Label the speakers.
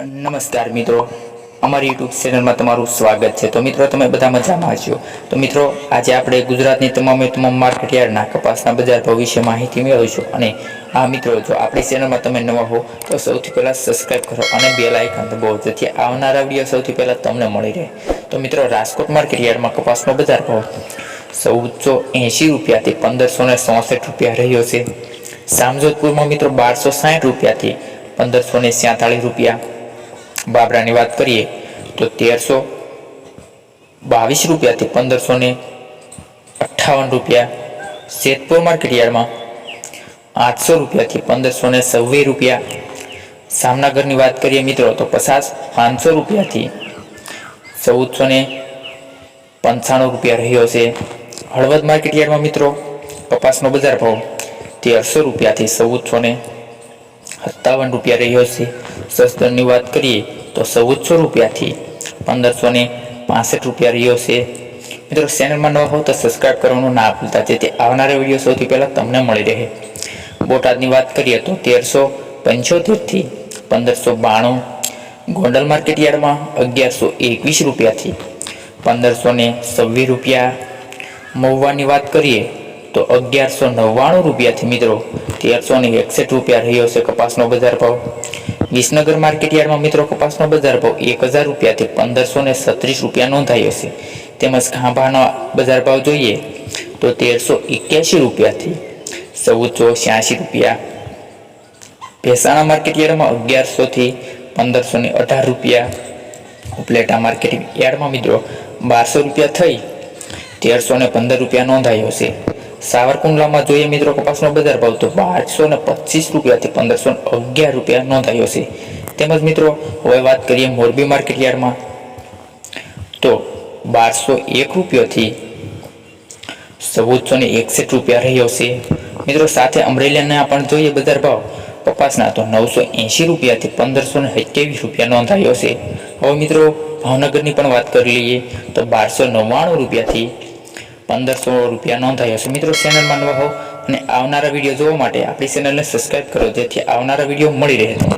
Speaker 1: નમસ્કાર મિત્રો. અમારી યુટ્યુબ ચેનલમાં તમારું સ્વાગત છે. તો મિત્રો, તમે બધા મજામાં છો? તો મિત્રો, આજે આપણે ગુજરાતની તમામે તમામ માર્કેટયાર્ડના કપાસના બજાર ભાવ વિશે માહિતી મેળવીશું. અને આ મિત્રો, જો આપણી ચેનલમાં તમે નવા હો, તો સૌથી પહેલાં સબસ્ક્રાઈબ કરો અને બેલ આઇકન દબાવો, જેથી આવનારા વીડિયો સૌથી પહેલાં તમને મળી રહે. તો મિત્રો, રાજકોટ માર્કેટયાર્ડમાં કપાસનો બજાર ભાવ ચૌદસો એંશી રૂપિયાથી પંદરસો ને ચોસઠ રૂપિયા રહ્યો છે. સામજોધપુરમાં મિત્રો, બારસો સાઠ રૂપિયાથી પંદરસો ને રૂપિયા બાબરાની વાત કરીએ તો તેરસો બાવીસ રૂપિયાથી પંદરસો ને અઠ્ઠાવન રૂપિયા જેતપુર માર્કેટ યાર્ડમાં આઠસો રૂપિયાથી પંદરસો ને સવ્વીસ રૂપિયા. સામનાગરની વાત કરીએ મિત્રો તો પચાસ પાંચસો રૂપિયાથી ચૌદસો ને પંચાણું રૂપિયા રહ્યો છે. હળવદ માર્કેટ યાર્ડમાં મિત્રો કપાસનો બજાર ભાવ તેરસો રૂપિયાથી ચૌદસો ને સત્તાવન રૂપિયા રહ્યો છે. સસ્તરની વાત કરીએ તો ચૌદસો રૂપિયાથી પંદરસો ને પાસઠ રૂપિયા રહ્યો છે. મિત્રો ચેનલમાં ન હો તો સબસ્ક્રાઈબ કરવાનું ના ભૂલતા. જેથી આવનારા વીડિયો સૌથી પહેલાં તમને મળી રહે. બોટાદની વાત કરીએ તો તેરસો પંચોતેરથી પંદરસો બાણું. ગોંડલ માર્કેટ યાર્ડમાં અગિયારસો એકવીસ રૂપિયાથી પંદરસો ને છવ્વીસ રૂપિયા. મહુવાની વાત કરીએ તો અગિયારસો નવ્વાણું રૂપિયાથી મિત્રો તેરસો ને એકસઠ રૂપિયા રહ્યો છે કપાસનો બજાર ભાવ. વિસનગર માર્કેટ યાર્ડમાં મિત્રો કપાસનો બજાર ભાવ એક હજાર રૂપિયાથી પંદરસો ને છત્રીસ રૂપિયા નોંધાયો છે. તેમજ ખાંભાનો બજાર ભાવ જોઈએ તો તેરસો એક્યાસી રૂપિયાથી ચૌદસો છ્યાસી રૂપિયા. ભેસાણા માર્કેટ યાર્ડમાં અગિયારસોથી પંદરસો ને અઢાર રૂપિયા. ઉપલેટા માર્કેટ યાર્ડમાં મિત્રો બારસો રૂપિયા થઈ તેરસો ને પંદર રૂપિયા નોંધાયો છે. સાવરકુંડલામાં જોઈએ મિત્રો કપાસનો બજાર ભાવ તો બારસો ને પચીસ રૂપિયાથી પંદરસો અગિયાર રૂપિયા નોંધાયો છે. તેમજ મિત્રો, હવે વાત કરીએ મોરબી માર્કેટ યાર્ડમાં. તો બારસો એક રૂપિયાથી ચૌદસો ને એકસઠ રૂપિયા રહ્યો છે. મિત્રો, સાથે અમરેલીના પણ જોઈએ બજાર ભાવ. કપાસના તો નવસો એંશી રૂપિયાથી પંદરસો ને સત્યાવીસ રૂપિયા નોંધાયો છે. હવે મિત્રો, ભાવનગરની પણ વાત કરી લઈએ તો બારસો નવ્વાણું રૂપિયાથી પંદરસો રૂપિયા નોંધાયો છે. મિત્રો ચેનલમાં નવા હો અને આવનારા વીડિયો જોવા માટે આપણી ચેનલને સબસ્ક્રાઈબ કરો જેથી આવનારા વીડિયો મળી રહે. તમને